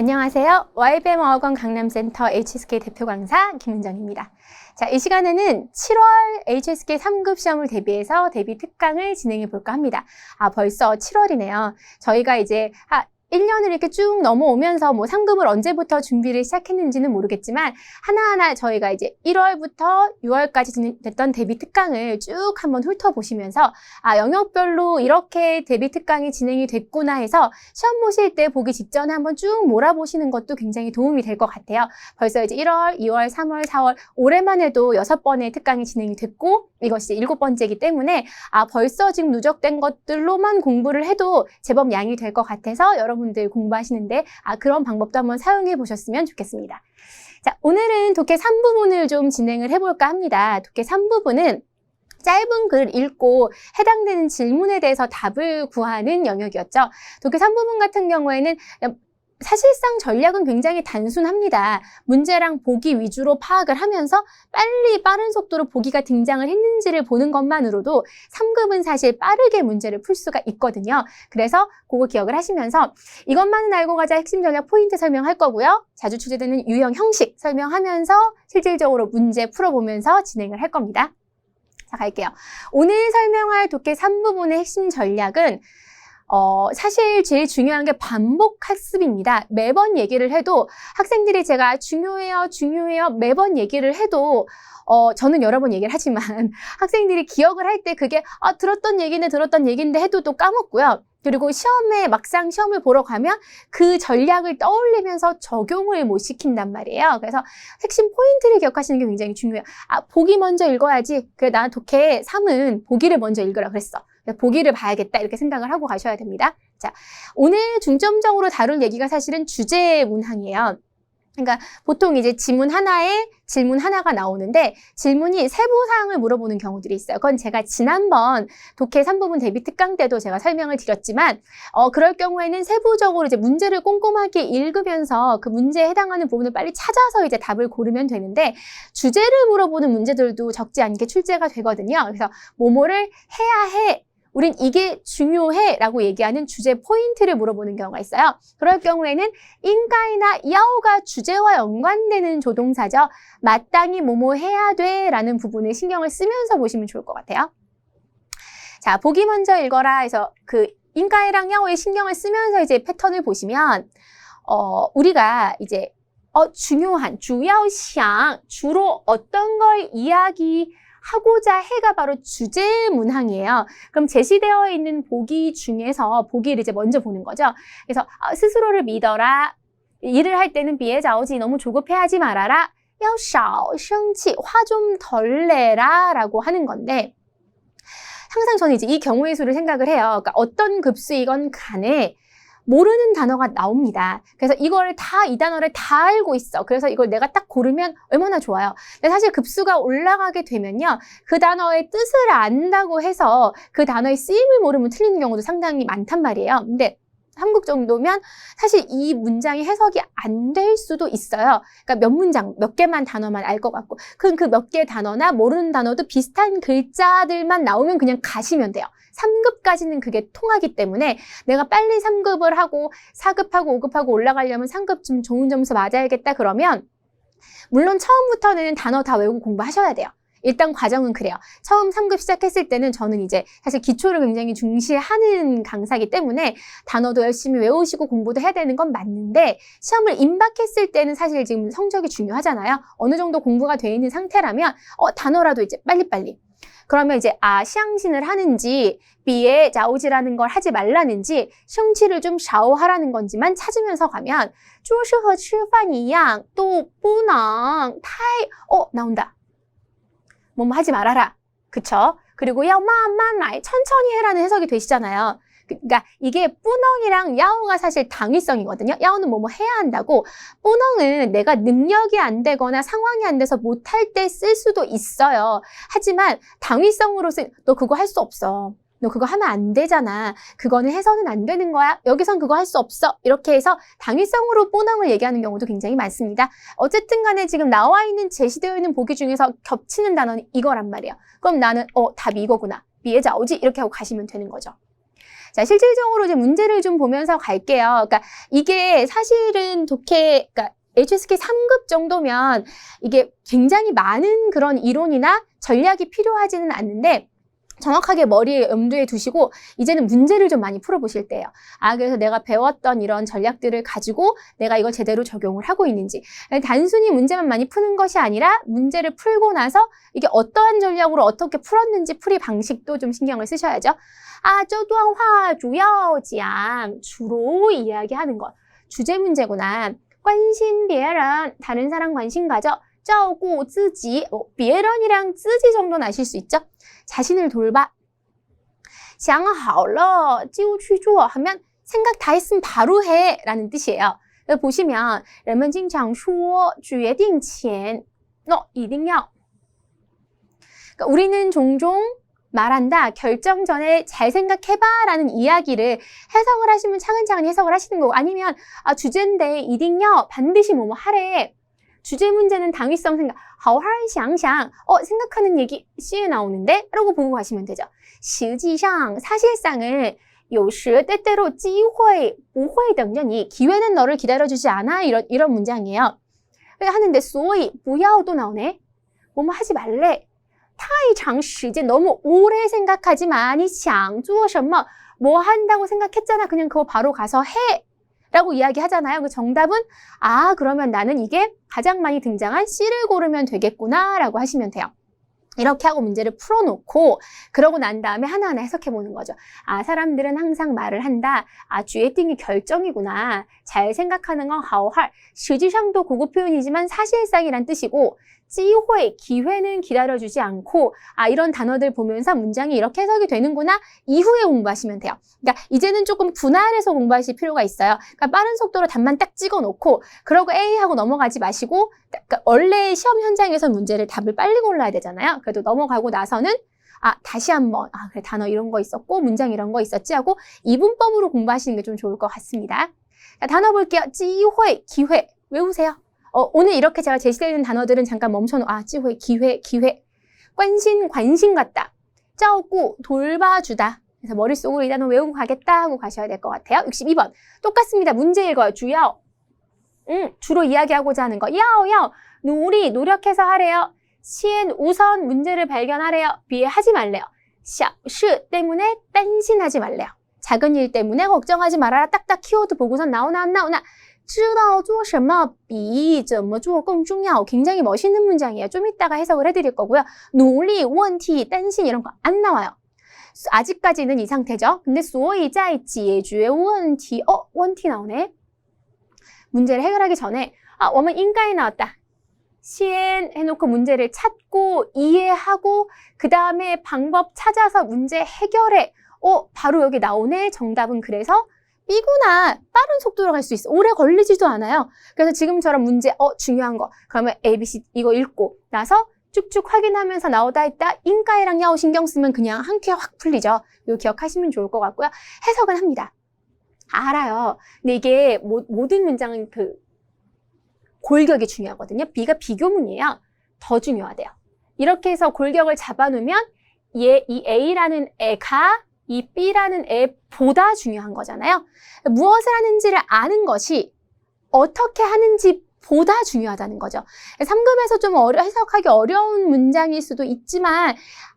안녕하세요. YBM 어학원 강남센터 HSK 대표 강사 김은정입니다. 자, 이 시간에는 7월 HSK 3급 시험을 대비해서 대비 특강을 진행해 볼까 합니다. 아, 벌써 7월이네요. 저희가 이제 아, 1년을 이렇게 쭉 넘어오면서 뭐 상급을 언제부터 준비를 시작했는지는 모르겠지만 하나하나 저희가 이제 1월부터 6월까지 진행됐던 데뷔 특강을 쭉 한번 훑어보시면서 아 영역별로 이렇게 데뷔 특강이 진행이 됐구나 해서 시험 보실 때 보기 직전에 한번 쭉 몰아보시는 것도 굉장히 도움이 될 것 같아요. 벌써 이제 1월, 2월, 3월, 4월 올해만 해도 6번의 특강이 진행이 됐고 이것이 일곱 번째이기 때문에 아 벌써 지금 누적된 것들로만 공부를 해도 제법 양이 될 것 같아서 여러분 여러분들 공부하시는데 아, 그런 방법도 한번 사용해 보셨으면 좋겠습니다. 자, 오늘은 독해 3부분을 좀 진행을 해볼까 합니다. 독해 3부분은 짧은 글 읽고 해당되는 질문에 대해서 답을 구하는 영역이었죠. 독해 3부분 같은 경우에는 사실상 전략은 굉장히 단순합니다. 문제랑 보기 위주로 파악을 하면서 빨리 빠른 속도로 보기가 등장을 했는지를 보는 것만으로도 3급은 사실 빠르게 문제를 풀 수가 있거든요. 그래서 그거 기억을 하시면서 이것만은 알고 가자 핵심 전략 포인트 설명할 거고요. 자주 출제되는 유형 형식 설명하면서 실질적으로 문제 풀어보면서 진행을 할 겁니다. 자, 갈게요. 오늘 설명할 독해 3부분의 핵심 전략은 어, 사실 제일 중요한 게 반복 학습입니다. 매번 얘기를 해도 학생들이 제가 중요해요, 중요해요, 매번 얘기를 해도 어, 저는 여러 번 얘기를 하지만 학생들이 기억을 할 때 그게 아, 들었던 얘기는 들었던 얘기인데 해도 또 까먹고요. 그리고 시험에 막상 시험을 보러 가면 그 전략을 떠올리면서 적용을 못 시킨단 말이에요. 그래서 핵심 포인트를 기억하시는 게 굉장히 중요해요. 아, 보기 먼저 읽어야지. 그래, 나는 독해 3은 보기를 먼저 읽으라 그랬어. 보기를 봐야겠다 이렇게 생각을 하고 가셔야 됩니다. 자, 오늘 중점적으로 다룰 얘기가 사실은 주제 문항이에요. 그러니까 보통 이제 지문 하나에 질문 하나가 나오는데 질문이 세부 사항을 물어보는 경우들이 있어요. 그건 제가 지난번 독해 3부분 대비 특강 때도 제가 설명을 드렸지만 어 그럴 경우에는 세부적으로 이제 문제를 꼼꼼하게 읽으면서 그 문제에 해당하는 부분을 빨리 찾아서 이제 답을 고르면 되는데 주제를 물어보는 문제들도 적지 않게 출제가 되거든요. 그래서 뭐뭐를 해야 해 우린 이게 중요해 라고 얘기하는 주제 포인트를 물어보는 경우가 있어요. 그럴 경우에는 인가이나 야오가 주제와 연관되는 조동사죠. 마땅히 뭐뭐 해야 돼 라는 부분을 신경을 쓰면서 보시면 좋을 것 같아요. 자, 보기 먼저 읽어라 해서 그 인가이랑 야오에 신경을 쓰면서 이제 패턴을 보시면 어, 우리가 이제 어, 중요한, 주야오샹, 주로 어떤 걸 이야기 하고자 해가 바로 주제 문항이에요. 그럼 제시되어 있는 보기 중에서 보기를 이제 먼저 보는 거죠. 그래서 아, 스스로를 믿어라. 일을 할 때는 비해자오지 너무 조급해하지 말아라. 要少生气화 좀 덜 내라 라고 하는 건데 항상 저는 이제 이 경우의 수를 생각을 해요. 그러니까 어떤 급수이건 간에 모르는 단어가 나옵니다. 그래서 이걸 다, 이 단어를 다 알고 있어. 그래서 이걸 내가 딱 고르면 얼마나 좋아요. 근데 사실 급수가 올라가게 되면요. 그 단어의 뜻을 안다고 해서 그 단어의 쓰임을 모르면 틀리는 경우도 상당히 많단 말이에요. 근데 한국 정도면 사실 이 문장이 해석이 안 될 수도 있어요. 그러니까 몇 문장, 몇 개만 단어만 알 것 같고. 그럼 그 몇 개 단어나 모르는 단어도 비슷한 글자들만 나오면 그냥 가시면 돼요. 3급까지는 그게 통하기 때문에 내가 빨리 3급을 하고 4급하고 5급하고 올라가려면 3급 좀 좋은 점수 맞아야겠다 그러면 물론 처음부터는 단어 다 외우고 공부하셔야 돼요. 일단 과정은 그래요. 처음 3급 시작했을 때는 저는 이제 사실 기초를 굉장히 중시하는 강사기 때문에 단어도 열심히 외우시고 공부도 해야 되는 건 맞는데 시험을 임박했을 때는 사실 지금 성적이 중요하잖아요. 어느 정도 공부가 돼 있는 상태라면 어 단어라도 이제 빨리빨리 그러면 이제 아 시앙신을 하는지 비에 자오지라는 걸 하지 말라는지 성취를 좀 샤오하라는 건지만 찾으면서 가면 조슈허 출판이양 또 뿌낭 타이 어 나온다. 뭐뭐 하지 말아라. 그쵸? 그리고 야 만만 나이 천천히 해라는 해석이 되시잖아요. 그러니까 이게 뿌넝이랑 야오가 사실 당위성이거든요. 야오는 뭐뭐 해야 한다고 뿌넝은 내가 능력이 안 되거나 상황이 안 돼서 못할 때 쓸 수도 있어요. 하지만 당위성으로 쓴너 그거 할 수 없어. 너 그거 하면 안 되잖아. 그거는 해서는 안 되는 거야. 여기선 그거 할 수 없어. 이렇게 해서 당위성으로 뽀낭을 얘기하는 경우도 굉장히 많습니다. 어쨌든 간에 지금 나와 있는 제시되어 있는 보기 중에서 겹치는 단어는 이거란 말이야. 그럼 나는 어 답이 이거구나. 비해자 오지 이렇게 하고 가시면 되는 거죠. 자, 실질적으로 이제 문제를 좀 보면서 갈게요. 그러니까 이게 사실은 독해, 그러니까 HSK 3급 정도면 이게 굉장히 많은 그런 이론이나 전략이 필요하지는 않는데 정확하게 머리에 염두에 두시고 이제는 문제를 좀 많이 풀어보실 때예요. 아 그래서 내가 배웠던 이런 전략들을 가지고 내가 이걸 제대로 적용을 하고 있는지 단순히 문제만 많이 푸는 것이 아니라 문제를 풀고 나서 이게 어떠한 전략으로 어떻게 풀었는지 풀이 방식도 좀 신경을 쓰셔야죠. 아, 저도한 화조여지양 주로 이야기하는 것 주제 문제구나. 관심 배열은 다른 사람 관심 가져. 照顾自己 어, 别人이랑 自己 정도는 아실 수 있죠? 자신을 돌봐. 想好了就去做 하면 생각 다 했으면 바로 해 라는 뜻이에요. 여기 보시면 人们经常说决定前 너 一定要 그러니까 우리는 종종 말한다. 결정 전에 잘 생각해봐 라는 이야기를 해석을 하시면 차근차근 해석을 하시는 거고 아니면 아, 주제인데 이딩요 반드시 뭐뭐 하래. 주제 문제는 당위성 생각, 好好想想, 어, 생각하는 얘기 C에 나오는데? 라고 보고 가시면 되죠. 实际上, 사실상을 有时 때때로 机会不会等着你 기회는 너를 기다려주지 않아 이런 이런 문장이에요. 하는데 所以 不要도 나오네. 뭐뭐 하지 말래. 太长时间 너무 오래 생각하지 마. 你想做什么뭐 한다고 생각했잖아. 그냥 그거 바로 가서 해. 라고 이야기하잖아요. 그 정답은 아 그러면 나는 이게 가장 많이 등장한 C를 고르면 되겠구나 라고 하시면 돼요. 이렇게 하고 문제를 풀어놓고 그러고 난 다음에 하나하나 해석해 보는 거죠. 아 사람들은 항상 말을 한다. 아 쥐에띵이 결정이구나. 잘 생각하는 건 하오할. 실질상도 고급 표현이지만 사실상이란 뜻이고 机会, 기회는 기다려주지 않고 아 이런 단어들 보면서 문장이 이렇게 해석이 되는구나 이후에 공부하시면 돼요. 그러니까 이제는 조금 분할해서 공부하실 필요가 있어요. 그러니까 빠른 속도로 답만 딱 찍어놓고 그러고 A 하고 넘어가지 마시고 그러니까 원래 시험 현장에서 문제를 답을 빨리 골라야 되잖아요. 그래도 넘어가고 나서는 아, 다시 한번, 아, 그래, 단어 이런 거 있었고, 문장 이런 거 있었지 하고, 이분법으로 공부하시는 게 좀 좋을 것 같습니다. 자, 단어 볼게요. 지회, 기회. 외우세요. 어, 오늘 이렇게 제가 제시되는 단어들은 잠깐 멈춰놓, 아, 지회, 기회, 기회. 관심, 관심 같다. 짜오고, 돌봐주다. 그래서 머릿속으로 이 단어 외우고 가겠다 하고 가셔야 될 것 같아요. 62번. 똑같습니다. 문제 읽어요. 주요. 음, 주로 이야기하고자 하는 거. 야오, 야오. 우리 노력해서 하래요. 시엔 우선 문제를 발견하래요. 비에 하지 말래요. 小시 때문에 딴신하지 말래요. 작은 일 때문에 걱정하지 말아라. 딱딱 키워드 보고선 나오나 안 나오나. 知道做什么比怎么做更重要. 굉장히 멋있는 문장이에요. 좀 이따가 해석을 해드릴 거고요. 논리, 원티, 딴신 이런 거 안 나와요. 아직까지는 이 상태죠. 근데 所以在解决问题, 어, 원티 나오네. 문제를 해결하기 전에 아, 我们应该 나왔다. 시엔 해놓고 문제를 찾고 이해하고 그 다음에 방법 찾아서 문제 해결해. 어, 바로 여기 나오네. 정답은 그래서 B구나. 빠른 속도로 갈 수 있어. 오래 걸리지도 않아요. 그래서 지금처럼 문제, 어, 중요한 거. 그러면 A, B, C 이거 읽고 나서 쭉쭉 확인하면서 나오다 있다 인가이랑 야오 신경 쓰면 그냥 한 큐에 확 풀리죠. 이거 기억하시면 좋을 것 같고요. 해석은 합니다. 알아요. 근데 이게 모, 모든 문장은 그 골격이 중요하거든요. B가 비교문이에요. 더 중요하대요. 이렇게 해서 골격을 잡아놓으면 얘, 이 A라는 애가 이 B라는 앱보다 중요한 거잖아요. 무엇을 하는지를 아는 것이 어떻게 하는지 보다 중요하다는 거죠. 3급에서 좀 어려, 해석하기 어려운 문장일 수도 있지만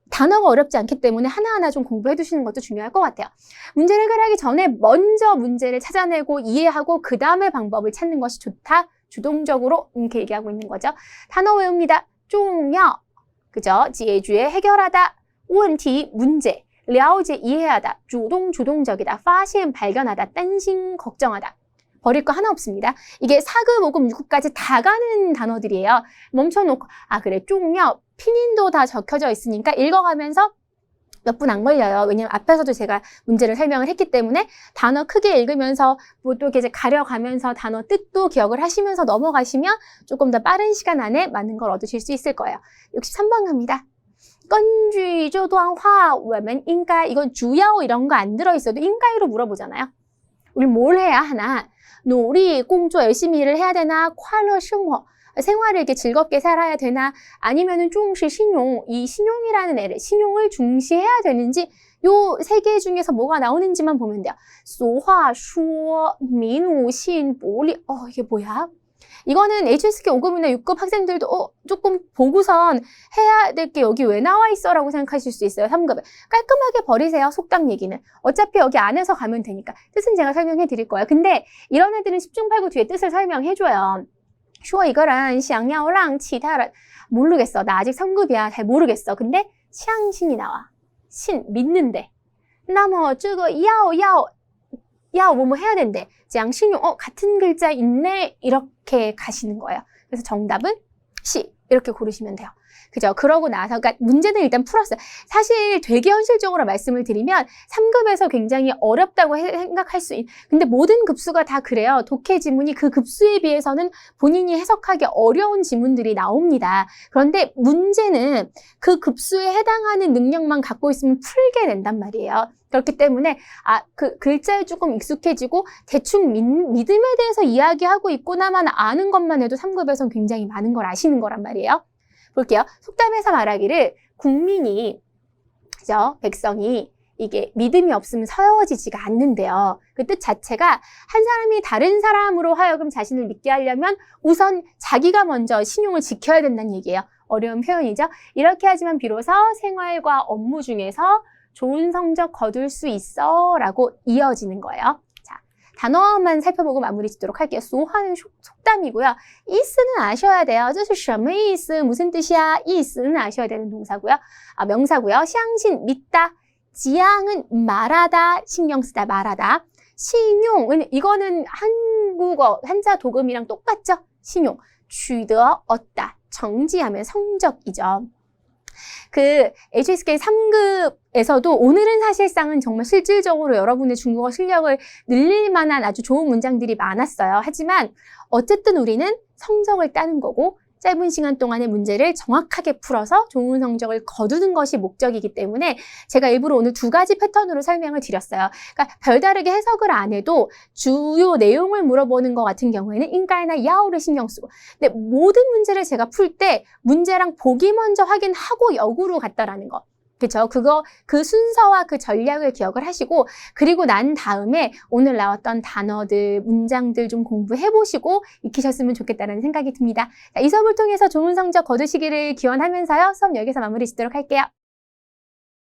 단어가 어렵지 않기 때문에 하나하나 좀 공부해 두시는 것도 중요할 것 같아요. 문제를 해결하기 전에 먼저 문제를 찾아내고 이해하고 그 다음에 방법을 찾는 것이 좋다. 주동적으로 이렇게 얘기하고 있는 거죠. 단어 외웁니다. 중요. 그죠? 지혜주의 해결하다. 问티 문제. 了解, 이해하다, 주동, 주동적이다, 파시엔, 발견하다, 딴심, 걱정하다. 버릴 거 하나 없습니다. 이게 사급 5급, 6급까지 다 가는 단어들이에요. 멈춰놓고, 아, 그래, 쪽요 피닌도 다 적혀져 있으니까 읽어가면서 몇 분 안 걸려요. 왜냐면 앞에서도 제가 문제를 설명을 했기 때문에 단어 크게 읽으면서 뭐또 이제 가려가면서 단어 뜻도 기억을 하시면서 넘어가시면 조금 더 빠른 시간 안에 많은 걸 얻으실 수 있을 거예요. 63번 갑니다. 根据조 또한 화 왜면 인가 이건 주요 이런 거 안 들어 있어도 인가로 물어보잖아요. 우리 뭘 해야 하나? 우리 공조 열심히 일을 해야 되나? 콰르, 생활 생활을 이렇게 즐겁게 살아야 되나? 아니면은 중시 신용 이 신용이라는 애를 신용을 중시해야 되는지 요세 개 중에서 뭐가 나오는지만 보면 돼요. 소화, 수어, 민우, 신, 보리. 어 이게 뭐야? 이거는 HSK 5급이나 6급 학생들도 어, 조금 보고선 해야 될 게 여기 왜 나와 있어? 라고 생각하실 수 있어요. 3급에. 깔끔하게 버리세요. 속담 얘기는. 어차피 여기 안에서 가면 되니까. 뜻은 제가 설명해 드릴 거예요. 근데 이런 애들은 10중 8구 뒤에 뜻을 설명해 줘요. 슈어 이거랑 샹야오랑 치다랑 모르겠어. 나 아직 3급이야. 잘 모르겠어. 근데 샹신이 나와. 신 믿는데. 나머 쭈거 야오 야오 要뭐뭐 해야 된대. 양신용 어 같은 글자 있네. 이렇게 가시는 거예요. 그래서 정답은 시 이렇게 고르시면 돼요. 그죠? 그러고 나서 그러니까 문제는 일단 풀었어요. 사실 되게 현실적으로 말씀을 드리면 3급에서 굉장히 어렵다고 해- 생각할 수 있. 근데 모든 급수가 다 그래요. 독해 지문이 그 급수에 비해서는 본인이 해석하기 어려운 지문들이 나옵니다. 그런데 문제는 그 급수에 해당하는 능력만 갖고 있으면 풀게 된단 말이에요. 그렇기 때문에 아 그 글자에 조금 익숙해지고 대충 믿, 믿음에 대해서 이야기하고 있구나만 아는 것만 해도 3급에선 굉장히 많은 걸 아시는 거란 말이에요. 볼게요. 속담에서 말하기를 국민이 그죠? 백성이 이게 믿음이 없으면 서여워지지가 않는데요. 그 뜻 자체가 한 사람이 다른 사람으로 하여금 자신을 믿게 하려면 우선 자기가 먼저 신용을 지켜야 된다는 얘기예요. 어려운 표현이죠. 이렇게 하지만 비로소 생활과 업무 중에서 좋은 성적 거둘 수 있어 라고 이어지는 거예요. 자, 단어만 살펴보고 마무리 짓도록 할게요. 소화는 속담이고요. 이스는 아셔야 돼요. 这是什么意思? 무슨 뜻이야? 이스는 아셔야 되는 동사고요. 아, 명사고요. 相信 믿다. 지향은 말하다, 신경 쓰다, 말하다. 신용은 이거는 한국어 한자 도금이랑 똑같죠? 신용. 取得 얻다. 정지하면 성적이죠. 그 HSK 3급에서도 오늘은 사실상은 정말 실질적으로 여러분의 중국어 실력을 늘릴 만한 아주 좋은 문장들이 많았어요. 하지만 어쨌든 우리는 성적을 따는 거고 짧은 시간 동안의 문제를 정확하게 풀어서 좋은 성적을 거두는 것이 목적이기 때문에 제가 일부러 오늘 두 가지 패턴으로 설명을 드렸어요. 그러니까 별다르게 해석을 안 해도 주요 내용을 물어보는 것 같은 경우에는 인가이나 야오를 신경 쓰고 근데 모든 문제를 제가 풀 때 문제랑 보기 먼저 확인하고 역으로 갔다라는 거. 그쵸? 그거, 그 순서와 그 전략을 기억을 하시고, 그리고 난 다음에 오늘 나왔던 단어들, 문장들 좀 공부해 보시고 익히셨으면 좋겠다는 생각이 듭니다. 자, 이 수업을 통해서 좋은 성적 거두시기를 기원하면서요. 수업 여기서 마무리 짓도록 할게요.